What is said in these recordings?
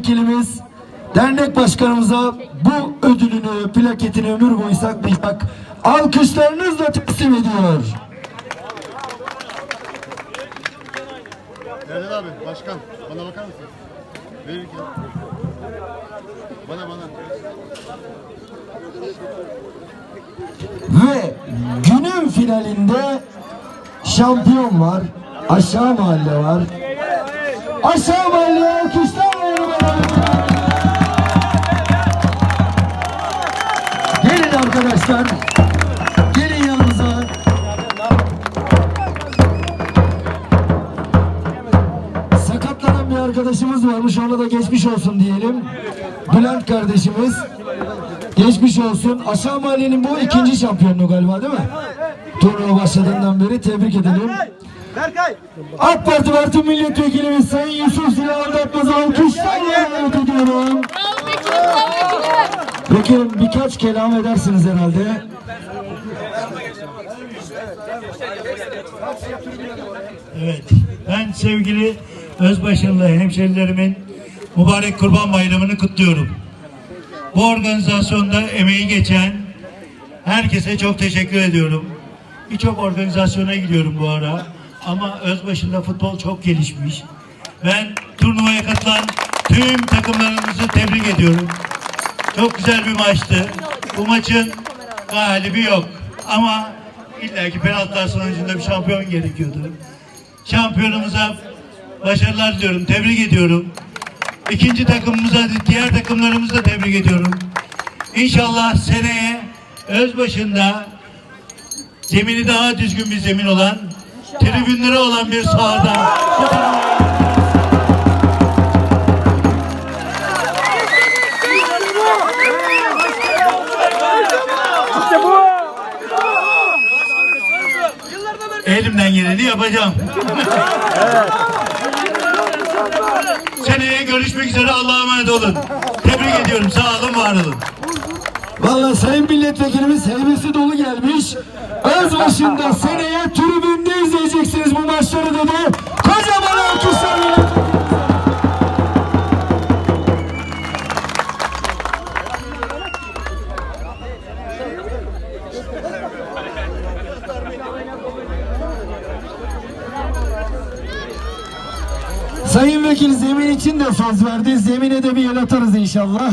Vekilimiz dernek başkanımıza bu ödülünü, plaketini ömür boyu saklayacak. Alkışlarınızla teslim ediyor. Erdal abi başkan bana bakar mısın? Verirken. Bana bana. Ve günün finalinde şampiyon var. Aşağı mahalle var. Aşağı mahalleye alkışlar. Gelin arkadaşlar. Gelin yanımıza. Sakatlanan bir arkadaşımız varmış. Ona da geçmiş olsun diyelim. Bülent kardeşimiz. Geçmiş olsun. Aşağı mahallenin bu ikinci şampiyonluğu galiba değil mi? Turnuva başladığından beri tebrik edelim. Berkay. AK Parti Parti Milletvekilimiz Sayın Yusuf Ziya Anlatmaz'ı alkışlarla davet ediyorum. Vekilim birkaç kelam edersiniz herhalde. Evet, ben sevgili Özbaşılı hemşerilerimin mübarek Kurban Bayramı'nı kutluyorum. Bu organizasyonda emeği geçen herkese çok teşekkür ediyorum. Birçok organizasyona gidiyorum bu ara ama Özbaşı'nda futbol çok gelişmiş. Ben turnuvaya katılan tüm takımlarımızı tebrik ediyorum. Çok güzel bir maçtı. Bu maçın galibi yok. Ama illaki penaltılar sonucunda bir şampiyon gerekiyordu. Şampiyonumuza başarılar diliyorum. Tebrik ediyorum. İkinci takımımıza, diğer takımlarımızı da tebrik ediyorum. İnşallah seneye öz başında zemini daha düzgün bir zemin olan, tribünleri olan bir sahada Elimden geleni yapacağım. Seneye görüşmek üzere Allah'a emanet olun. Tebrik ediyorum. Sağ olun, var olun. Vallahi Sayın Milletvekilimiz heybesi dolu gelmiş. Öz başında seneye tribünde izleyeceksiniz bu maçları dedi. Kocaman alkışlar milletvekilimize. Sayın Vekil zemin için de söz verdi. Zemine de bir el atarız inşallah.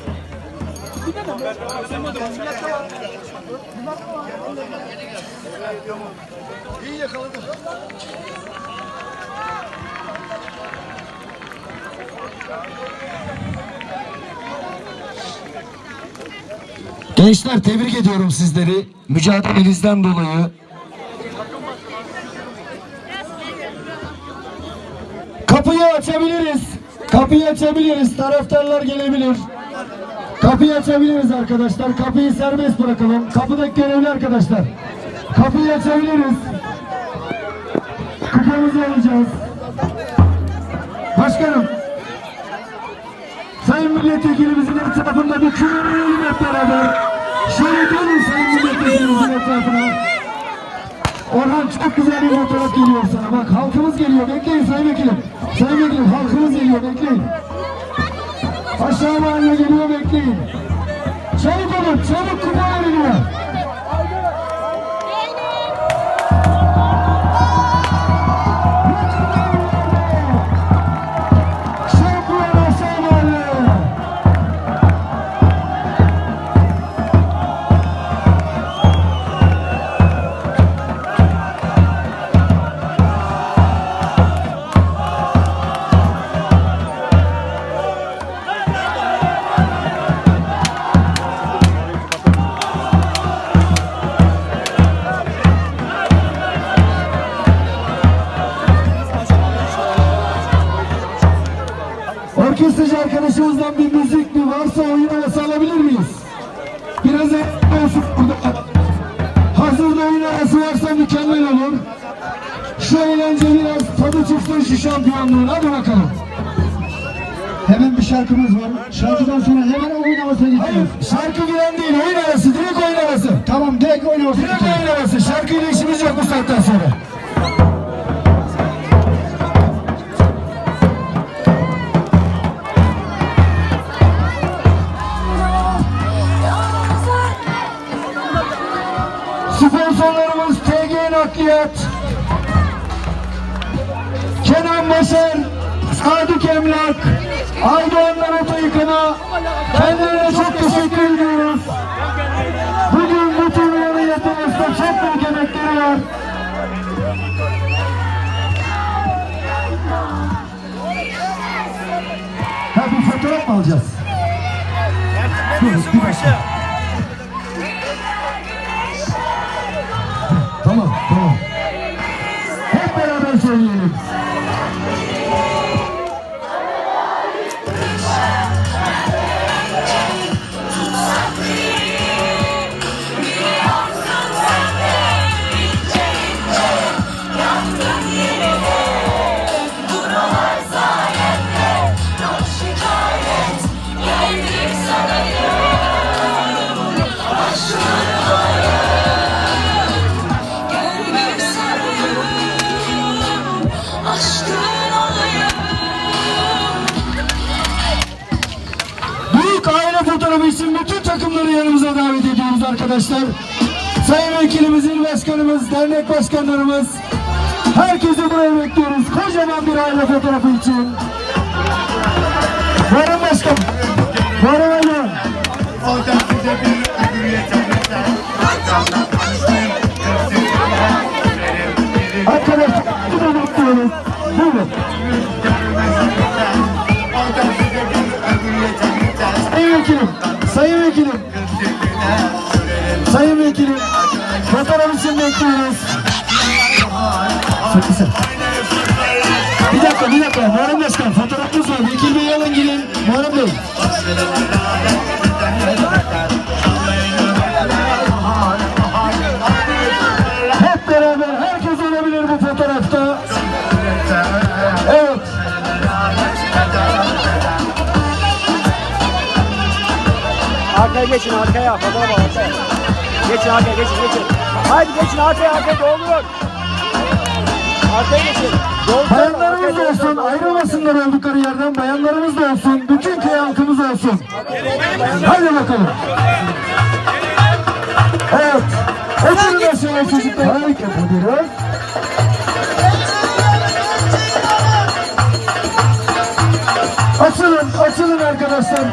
İyi gençler tebrik ediyorum sizleri mücadelenizden dolayı. Kapıyı açabiliriz. Kapıyı açabiliriz. Taraftarlar gelebilir. Kapıyı açabiliriz arkadaşlar. Kapıyı serbest bırakalım. Kapıdaki görevli arkadaşlar. Kapıyı açabiliriz. Kupamızı alacağız. Başkanım. Sayın milletvekilimizin etrafında bir kümereyelim hep beraber. Şöyle dönün sayın milletvekilimizin etrafına. Orhan çok güzel bir fotoğraf geliyor sana. Bak halkımız geliyor. Bekleyin sayın vekilim. Sayın vekilim halkımız geliyor. Bekleyin. Aşağı mahalle geliyor. Bekleyin. Çabuk olun. Çabuk kupa veriliyor. Arkadaşımızdan bir müzik mi varsa oyun havası alabilir miyiz? Biraz olsun burada. oyun arası varsa mükemmel olur. Şu eğlence biraz tadı çıksın şu şampiyonluğun. Hadi bakalım. Hemen bir şarkımız var. Şarkıdan sonra hemen oyun Sponsorlarımız TG Nakliyat, Kenan Başar, Sadık Emlak, Aydoğanlar Oto Yıkama, kendilerine çok teşekkür ediyoruz. Bugün bu turnuvanın yapılmasında çok büyük emekleri var. Ha bir fotoğraf mı alacağız? Dur, bir dakika. Tamam. Hep beraber söyleyelim. Arkadaşlar. Sayın Vekilimiz, İl Başkanımız, dernek başkanlarımız, herkesi buraya bekliyoruz. Kocaman bir aile fotoğrafı için. Varın Başkan, varın Hocam. O da size bir ömür yeter yeter. Arkamdan konuşmayın. Arkadaşlar. Buyurun. O da yeter. Sayın Vekilim, Sayın Vekilim, Sayın Vekilim, fotoğraf için bekliyoruz. Bir dakika, bir dakika. Muharrem Başkan, fotoğrafınız var. Vekil Bey alın gelin. Muharrem Bey. Hep beraber, herkes olabilir bu fotoğrafta. Evet. Arkaya geçin arkaya. Fotoğraf al arkaya. Geçin arkaya geçin geçin. Haydi geçin arkaya arkaya doldurun. Arkaya geçin. Doldurun. Bayanlarımız da olsun, ayrılmasınlar oldukları yerden. Bayanlarımız da olsun, bütün köy halkımız olsun. Hadi bakalım. Evet. Oturun aşağıya çocuklar. Hareket ediyoruz. Açılın, açılın arkadaşlar.